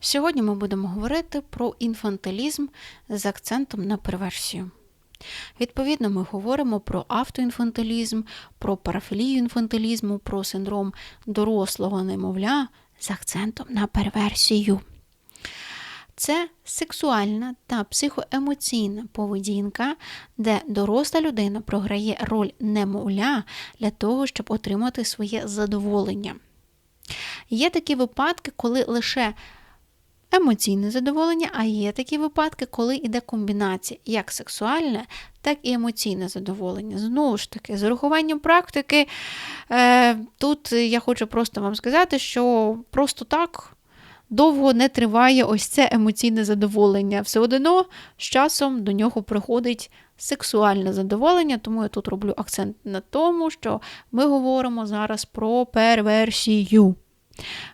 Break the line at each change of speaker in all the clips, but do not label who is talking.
Сьогодні ми будемо говорити про інфантилізм з акцентом на перверсію. Відповідно, ми говоримо про автоінфантилізм, про парафілію інфантилізму, про синдром дорослого немовля з акцентом на перверсію. Це сексуальна та психоемоційна поведінка, де доросла людина програє роль немовля для того, щоб отримати своє задоволення. Є такі випадки, коли лише емоційне задоволення, а є такі випадки, коли йде комбінація як сексуальне, так і емоційне задоволення. Знову ж таки, з урахуванням практики, е, тут я хочу просто вам сказати, що просто так. Довго не триває ось це емоційне задоволення. Все одно з часом до нього приходить сексуальне задоволення, тому я тут роблю акцент на тому, що ми говоримо зараз про перверсію.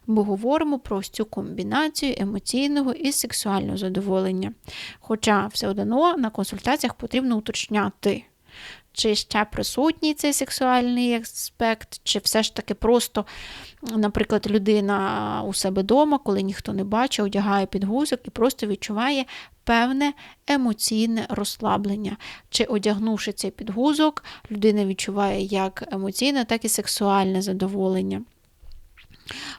Ми говоримо про цю комбінацію емоційного і сексуального задоволення. Хоча все одно на консультаціях потрібно уточняти, чи ще присутній цей сексуальний аспект, чи все ж таки просто, наприклад, людина у себе вдома, коли ніхто не бачить, одягає підгузок і просто відчуває певне емоційне розслаблення. Чи одягнувши цей підгузок, людина відчуває як емоційне, так і сексуальне задоволення.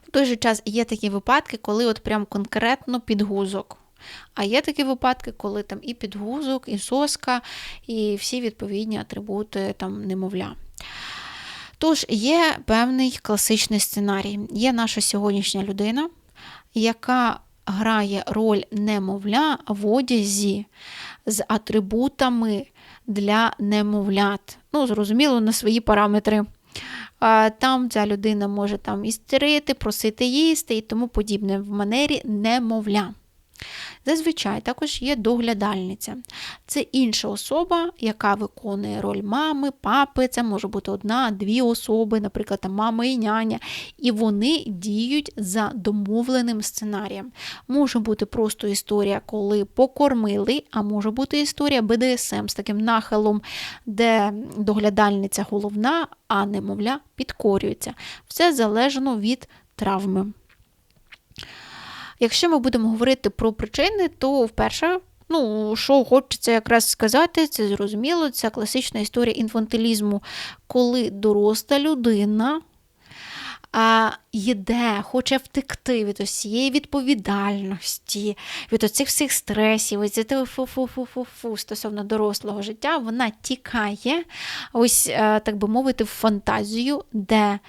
В той же час є такі випадки, коли от прям конкретно підгузок. А є такі випадки, коли там і підгузок, і соска, і всі відповідні атрибути там немовля. Тож, є певний класичний сценарій. Є наша сьогоднішня людина, яка грає роль немовля в одязі з атрибутами для немовлят. Ну, зрозуміло, на свої параметри. Там ця людина може там істерити, просити їсти і тому подібне в манері немовля. Зазвичай також є доглядальниця. Це інша особа, яка виконує роль мами, папи, це може бути одна, дві особи, наприклад, там мама і няня. І вони діють за домовленим сценарієм. Може бути просто історія, коли покормили, а може бути історія БДСМ з таким нахилом, де доглядальниця головна, а немовля підкорюється. Все залежно від травми. Якщо ми будемо говорити про причини, то вперше, ну, що хочеться якраз сказати, це зрозуміло, це класична історія інфантилізму, коли доросла людина а, Їде, хоче втекти від усієї відповідальності, від оцих всіх стресів, від цього фу-фу-фу-фу-фу стосовно дорослого життя, вона тікає, ось, е, так би мовити, в фантазію, де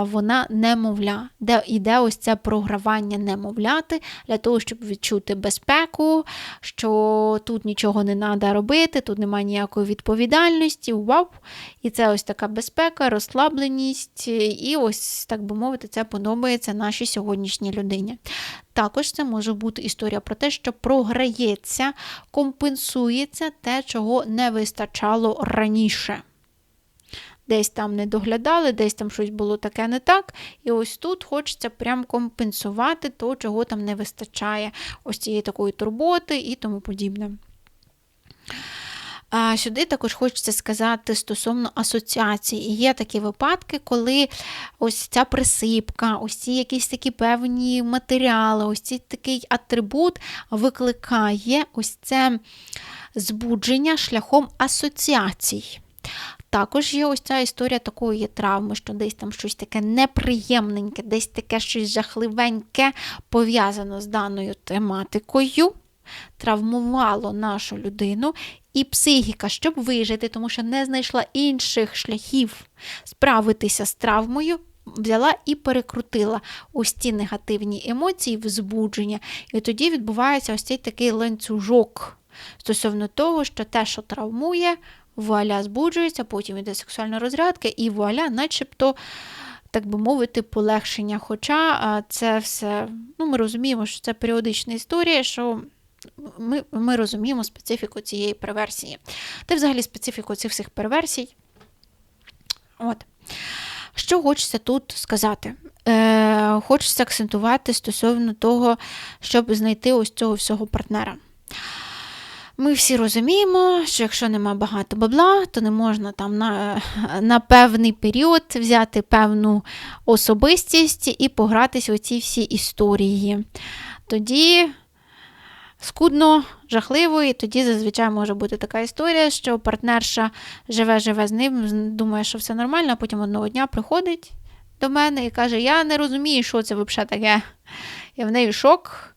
вона немовля, де йде ось це програвання немовляти для того, щоб відчути безпеку, що тут нічого не треба робити, тут немає ніякої відповідальності. Вау! І це ось така безпека, розслабленість, і ось, так би мовити, це подобається нашій сьогоднішній людині. Також це може бути історія про те, що програється, компенсується те, чого не вистачало раніше десь там не доглядали, десь там щось було таке не так. І ось тут хочеться прям компенсувати то, чого там не вистачає, ось цієї такої турботи і тому подібне. Сюди також хочеться сказати стосовно асоціації. І є такі випадки, коли ось ця присипка, ось ці якісь такі певні матеріали, ось цей такий атрибут викликає ось це збудження шляхом асоціацій. Також є ось ця історія такої травми, що десь там щось таке неприємненьке, десь таке щось жахливеньке пов'язано з даною тематикою, травмувало нашу людину. І психіка, щоб вижити, тому що не знайшла інших шляхів справитися з травмою, взяла і перекрутила ось ці негативні емоції в збудження. І тоді відбувається ось цей такий ланцюжок стосовно того, що те, що травмує, вуаля збуджується, потім йде сексуальна розрядка, і вуаля, начебто, так би мовити, полегшення. Хоча це все, ну, ми розуміємо, що це періодична історія, що. Ми ми розуміємо специфіку цієї перверсії. Та взагалі специфіку цих всіх перверсій. От. Що хочеться тут сказати? Е, Хочеться акцентувати стосовно того, щоб знайти ось цього всього партнера. Ми всі розуміємо, що якщо нема багато бабла, то не можна там на, на певний період взяти певну особистість і погратись у ці всі історії. Тоді скудно, жахливо, і тоді зазвичай може бути така історія, що партнерша живе-живе з ним, думає, що все нормально, а потім одного дня приходить до мене і каже: Я не розумію, що це взагалі таке. І в неї шок.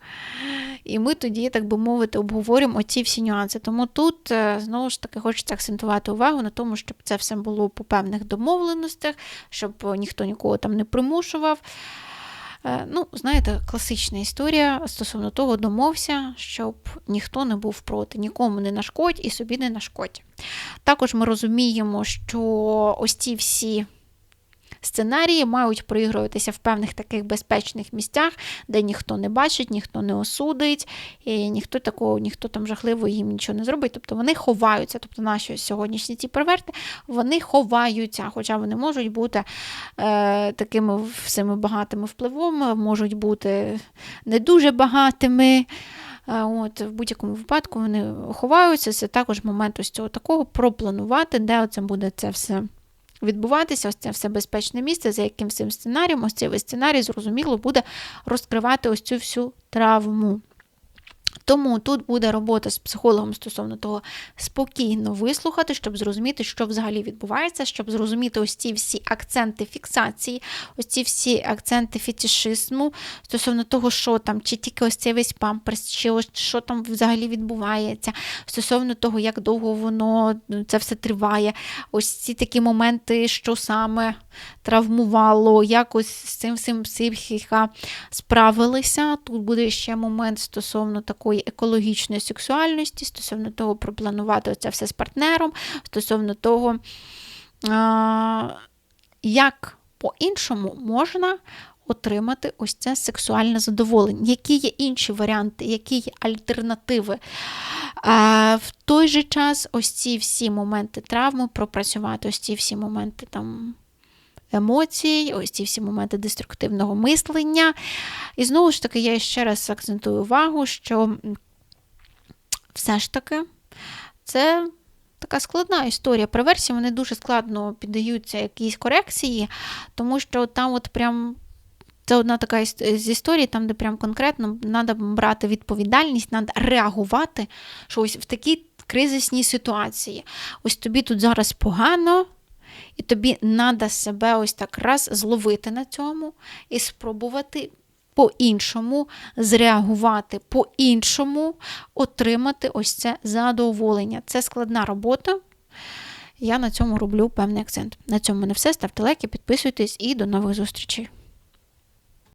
І ми тоді, так би мовити, обговорюємо оці всі нюанси. Тому тут, е, знову ж таки, хочеться акцентувати увагу на тому, щоб це все було по певних домовленостях, щоб ніхто нікого там не примушував. Е, ну, знаєте, класична історія стосовно того, домовся, щоб ніхто не був проти, нікому не нашкодь і собі не нашкодь. Також ми розуміємо, що ось ці всі. Сценарії мають проігруватися в певних таких безпечних місцях, де ніхто не бачить, ніхто не осудить, і ніхто такого, ніхто там жахливо їм нічого не зробить. Тобто вони ховаються. Тобто наші сьогоднішні ці перверти вони ховаються, хоча вони можуть бути е, такими всіми багатими впливом, можуть бути не дуже багатими. От, В будь-якому випадку вони ховаються. Це також момент ось цього такого пропланувати, де це буде це все відбуватися, ось це все безпечне місце, за яким цим сценарієм, ось цей сценарій, зрозуміло, буде розкривати ось цю всю травму. Тому тут буде робота з психологом стосовно того спокійно вислухати, щоб зрозуміти, що взагалі відбувається, щоб зрозуміти ось ці всі акценти фіксації, ось ці всі акценти фетішизму, стосовно того, що там, чи тільки ось цей весь памперс, чи ось що там взагалі відбувається, стосовно того, як довго воно ну, це все триває. Ось ці такі моменти, що саме травмувало, як ось з цим всім психіка справилися. Тут буде ще момент стосовно такої екологічної сексуальності, стосовно того, пропланувати це все з партнером, стосовно того, як по-іншому можна. Отримати ось це сексуальне задоволення. Які є інші варіанти, які є альтернативи? В той же час ось ці всі моменти травми пропрацювати, ось ці всі моменти там емоцій, ось ці всі моменти деструктивного мислення. І знову ж таки, я ще раз акцентую увагу, що все ж таки це. Така складна історія. При версії вони дуже складно піддаються якійсь корекції, тому що там от прям це одна така з історій, там, де прям конкретно треба брати відповідальність, треба реагувати, що ось в такій кризисній ситуації. Ось тобі тут зараз погано, і тобі треба себе ось так раз зловити на цьому і спробувати по-іншому зреагувати, по-іншому отримати ось це задоволення. Це складна робота. Я на цьому роблю певний акцент. На цьому не все. Ставте лайки, підписуйтесь і до нових зустрічей.